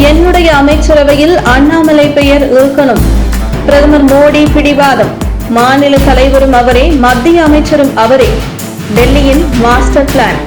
என்னுடைய அமைச்சரவையில் அண்ணாமலை பெயர் இருக்கணும் பிரதமர் மோடி பிடிவாதம். மாநில தலைவரும் அவரே மத்திய அமைச்சரும் அவரே. டெல்லியின் மாஸ்டர் பிளான்.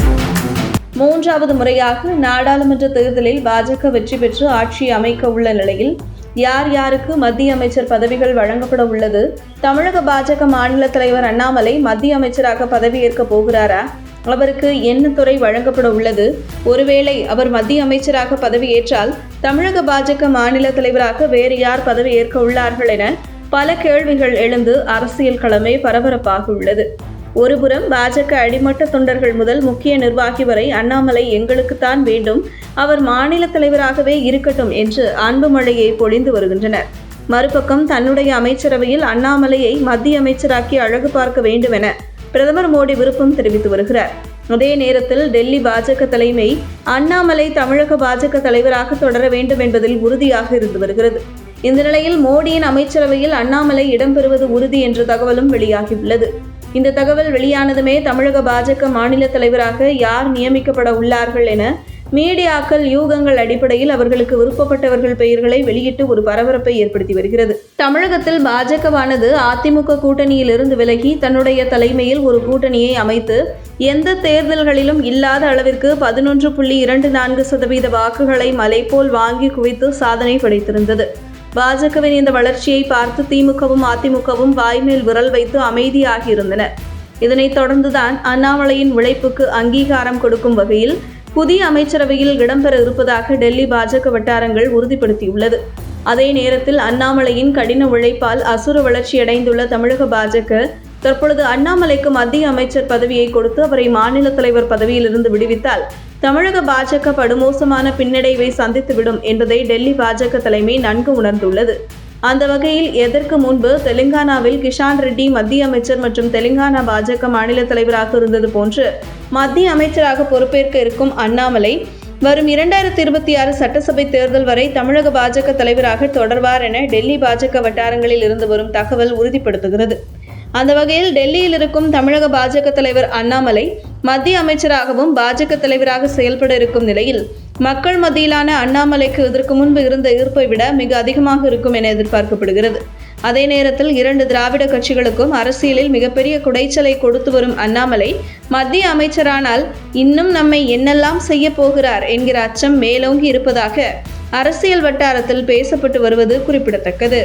மூன்றாவது முறையாக நாடாளுமன்ற தேர்தலில் பாஜக வெற்றி பெற்று ஆட்சி அமைக்க உள்ள நிலையில் யார் யாருக்கு மத்திய அமைச்சர் பதவிகள் வழங்கப்பட உள்ளது? தமிழக பாஜக மாநில தலைவர் அண்ணாமலை மத்திய அமைச்சராக பதவியேற்க போகிறாரா? அவருக்கு என்ன துறை வழங்கப்பட உள்ளது. ஒருவேளை அவர் மத்திய அமைச்சராக பதவியேற்றால் தமிழக பாஜக மாநில தலைவராக வேறு யார் பதவி உள்ளார்கள் என பல கேள்விகள் எழுந்து அரசியல் களமே பரபரப்பாக உள்ளது. ஒருபுறம் பாஜக அடிமட்ட தொண்டர்கள் முதல் முக்கிய நிர்வாகி வரை அண்ணாமலை எங்களுக்குத்தான் வேண்டும். அவர் மாநில தலைவராகவே இருக்கட்டும் என்று அன்புமழையை பொழிந்து வருகின்றனர். மறுபக்கம் தன்னுடைய அமைச்சரவையில் அண்ணாமலையை மத்திய அமைச்சராக்கி அழகு பார்க்க வேண்டுமென பிரதமர் மோடி விருப்பம் தெரிவித்து வருகிறார். அதே நேரத்தில் டெல்லி பாஜக தலைமை அண்ணாமலை தமிழக பாஜக தலைவராக தொடர வேண்டும் என்பதில் உறுதியாக இருந்து வருகிறது. இந்த நிலையில் மோடியின் அமைச்சரவையில் அண்ணாமலை இடம்பெறுவது உறுதி என்ற தகவலும் வெளியாகியுள்ளது. இந்த தகவல் வெளியானதுமே தமிழக பாஜக மாநில தலைவராக யார் நியமிக்கப்பட உள்ளார்கள் என மீடியாக்கள் யூகங்கள் அடிப்படையில் அவர்களுக்கு விருப்பப்பட்டவர்கள் பெயர்களை வெளியிட்டு ஒரு பரபரப்பை ஏற்படுத்தி வருகிறது. தமிழகத்தில் பாஜகவானது அதிமுக கூட்டணியிலிருந்து விலகி தன்னுடைய தலைமையில் ஒரு கூட்டணியை அமைத்து எந்த தேர்தல்களிலும் இல்லாத அளவிற்கு பதினொன்று புள்ளி இரண்டு நான்கு சதவீத வாக்குகளை மலைபோல் வாங்கி குவித்து சாதனை படைத்திருந்தது. பாஜகவின் இந்த வளர்ச்சியை பார்த்து திமுகவும் அதிமுகவும் வாய்மேல் விரல் வைத்து அமைதியாகியிருந்தனர். இதனைத் தொடர்ந்துதான் அண்ணாமலையின் உழைப்புக்கு அங்கீகாரம் கொடுக்கும் வகையில் புதிய அமைச்சரவையில் இடம்பெற இருப்பதாக டெல்லி பாஜக வட்டாரங்கள் உறுதிப்படுத்தியுள்ளது. அதே நேரத்தில் அண்ணாமலையின் கடின உழைப்பால் அசுர வளர்ச்சியடைந்துள்ள தமிழக பாஜக தற்பொழுது அண்ணாமலைக்கு மத்திய அமைச்சர் பதவியை கொடுத்து அவரை மாநில தலைவர் பதவியிலிருந்து விடுவித்தால் தமிழக பாஜக படுமோசமான பின்னடைவை சந்தித்துவிடும் என்பதை டெல்லி பாஜக தலைமை நன்கு உணர்ந்துள்ளது. அந்த வகையில் எதற்கு முன்பு தெலுங்கானாவில் கிஷான் ரெட்டி மத்திய அமைச்சர் மற்றும் தெலுங்கானா பாஜக மாநில தலைவராக இருந்தது போன்று மத்திய அமைச்சராக பொறுப்பேற்க இருக்கும் அண்ணாமலை வரும் இரண்டாயிரத்தி இருபத்தி ஆறு சட்டசபை தேர்தல் வரை தமிழக பாஜக தலைவராக தொடர்வார் என டெல்லி பாஜக வட்டாரங்களில் இருந்து வரும் தகவல் உறுதிப்படுத்துகிறது. அந்த வகையில் டெல்லியில் இருக்கும் தமிழக பாஜக தலைவர் அண்ணாமலை மத்திய அமைச்சராகவும் பாஜக தலைவராக செயல்பட இருக்கும் நிலையில் மக்கள் மத்தியிலான அண்ணாமலைக்கு இதற்கு முன்பு இருந்த ஈர்ப்பை விட மிக அதிகமாக இருக்கும் என எதிர்பார்க்கப்படுகிறது. அதே நேரத்தில் இரண்டு திராவிட கட்சிகளுக்கும் அரசியலில் மிகப்பெரிய குடைச்சலை கொடுத்து வரும் அண்ணாமலை மத்திய அமைச்சரானால் இன்னும் நம்மை என்னெல்லாம் செய்ய போகிறார் என்கிற அச்சம் மேலோங்கி இருப்பதாக அரசியல் வட்டாரத்தில் பேசப்பட்டு வருவது குறிப்பிடத்தக்கது.